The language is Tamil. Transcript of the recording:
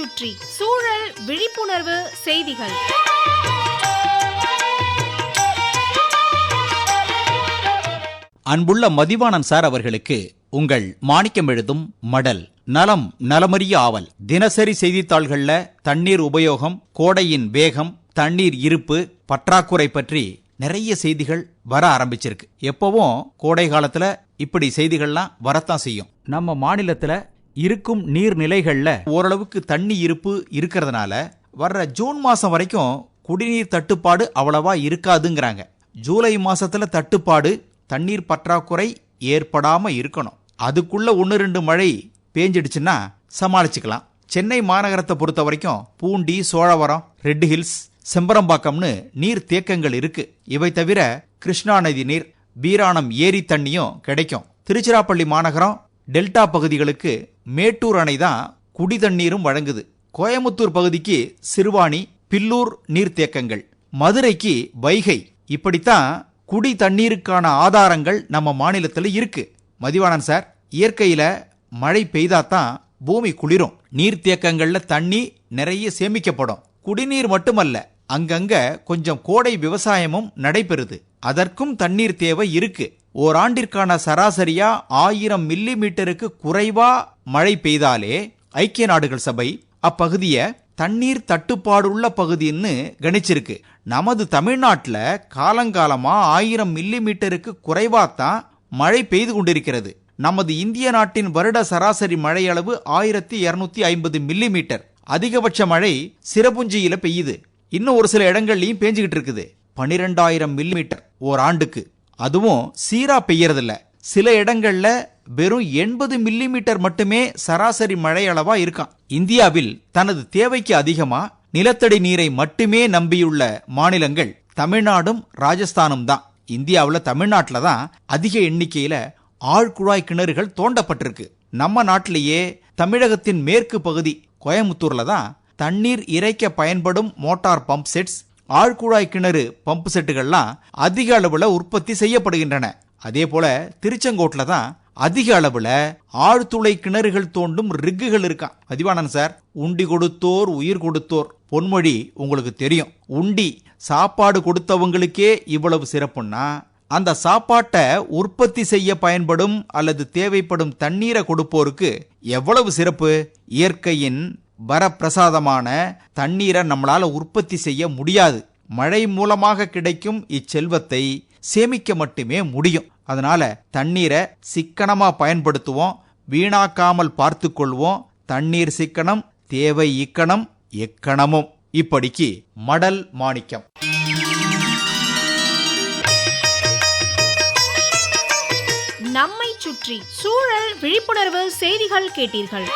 சுற்றி சூழல் விழிப்புணர்வு செய்திகள். அன்புள்ள மதிவாணன் சார் அவர்களுக்கு உங்கள் மாணிக்கம் எழுதும் மடல் நலம் நலமறிய ஆவல். தினசரி செய்தித்தாள்கள்ல தண்ணீர் உபயோகம் கோடையின் வேகம் தண்ணீர் இருப்பு பற்றாக்குறை பற்றி நிறைய செய்திகள் வர ஆரம்பிச்சிருக்கு. எப்பவும் கோடை காலத்துல இப்படி செய்திகள்லாம் வரத்தான் செய்யும். நம்ம மாநிலத்துல இருக்கும் நீர்நிலைகளில் ஓரளவுக்கு தண்ணி இருப்பு இருக்கிறதுனால வர்ற ஜூன் மாதம் வரைக்கும் குடிநீர் தட்டுப்பாடு அவ்வளவா இருக்காதுங்கிறாங்க. ஜூலை மாசத்துல தட்டுப்பாடு தண்ணீர் பற்றாக்குறை ஏற்படாம இருக்கணும். அதுக்குள்ள ஒன்று ரெண்டு மழை பேஞ்சிடுச்சுன்னா சமாளிச்சுக்கலாம். சென்னை மாநகரத்தை பொறுத்த வரைக்கும் பூண்டி சோழவரம் ரெட் ஹில்ஸ் செம்பரம்பாக்கம்னு நீர் தேக்கங்கள் இருக்கு. இவை தவிர கிருஷ்ணா நதி நீர் வீராணம் ஏரி தண்ணியும் கிடைக்கும். திருச்சிராப்பள்ளி மாநகரம் டெல்டா பகுதிகளுக்கு மேட்டூர் அணை தான் குடி தண்ணீரும் வழங்குது. கோயமுத்தூர் பகுதிக்கு சிறுவாணி பில்லூர் நீர்த்தேக்கங்கள் மதுரைக்கு வைகை. இப்படித்தான் குடி தண்ணீருக்கான ஆதாரங்கள் நம்ம மாநிலத்தில் இருக்கு. மதிவானன் சார் இயற்கையில மழை பெய்தாதான் பூமி குளிரும். நீர்த்தேக்கங்கள்ல தண்ணி நிறைய சேமிக்கப்படும். குடிநீர் மட்டுமல்ல அங்கங்க கொஞ்சம் கோடை விவசாயமும் நடைபெறுது. அதற்கும் தண்ணீர் தேவை இருக்கு. ஓராண்டிற்கான சராசரியா ஆயிரம் மில்லி மீட்டருக்கு குறைவா மழை பெய்தாலே ஐக்கிய நாடுகள் சபை அப்பகுதிய தண்ணீர் தட்டுப்பாடுள்ள பகுதின்னு கணிச்சிருக்கு. நமது தமிழ்நாட்டில் காலங்காலமா ஆயிரம் மில்லி மீட்டருக்கு குறைவாத்தான் மழை பெய்து கொண்டிருக்கிறது. நமது இந்திய நாட்டின் வருட சராசரி மழை அளவு ஆயிரத்தி இருநூத்தி ஐம்பது மில்லி மீட்டர் அதிகபட்ச மழை சிறப்புஞ்சியில பெய்யுது. இன்னும் ஒரு சில இடங்கள்லையும் பேஞ்சுகிட்டு இருக்குது. பனிரெண்டாயிரம் மில்லிமீட்டர் ஓராண்டுக்கு. ஓர் ஆண்டுக்கு அதுவும் சீரா பெய்யறதில்ல. சில இடங்கள்ல வெறும் எண்பது மில்லிமீட்டர் மட்டுமே சராசரி மழை அளவா இருக்கான் இந்தியாவில் தனது தேவைக்கு அதிகமா நிலத்தடி நீரை மட்டுமே நம்பியுள்ள மாநிலங்கள் தமிழ்நாடும் ராஜஸ்தானும் தான். இந்தியாவில் தமிழ்நாட்டில் தான் அதிக எண்ணிக்கையில ஆழ்குழாய் கிணறுகள் தோண்டப்பட்டிருக்கு. நம்ம நாட்டிலேயே தமிழகத்தின் மேற்கு பகுதி கோயமுத்தூர்ல தான் தண்ணீர் இறைக்க பயன்படும் மோட்டார் பம்ப் செட்ஸ் ஆழ்குழாய் கிணறு பம்ப் செட்டுகள்லாம் அதிக அளவில் உற்பத்தி செய்யப்படுகின்றன. அதே போல திருச்செங்கோட்டில் தான் அதிக அளவுல ஆழ்துளை கிணறுகள் தோண்டும் ரிக்குகள் இருக்கான் பதிவானன் சார். உண்டி கொடுத்தோர் உயிர் கொடுத்தோர். பொன்மொழி உங்களுக்கு தெரியும். உண்டி சாப்பாடு கொடுத்தவங்களுக்கே இவ்வளவு சிறப்புன்னா அந்த சாப்பாட்டை உற்பத்தி செய்ய பயன்படும் அல்லது தேவைப்படும் தண்ணீரை கொடுப்போருக்கு எவ்வளவு சிறப்பு? இயற்கையின் வரப்பிரசாதமான தண்ணீரை நம்மளால உற்பத்தி செய்ய முடியாது. மழை மூலமாக கிடைக்கும் இச்செல்வத்தை சேமிக்க மட்டுமே முடியும். அதனால தண்ணீரை சிக்கனமா பயன்படுத்துவோம். வீணாக்காமல் பார்த்து கொள்வோம். தண்ணீர் சிக்கனம் தேவை இக்கணம் எக்கணமும். இப்படிக்கு மடல் மாணிக்கம். நம்மை சுற்றி சூழல் விழிப்புணர்வு செய்திகள் கேட்டீர்கள்.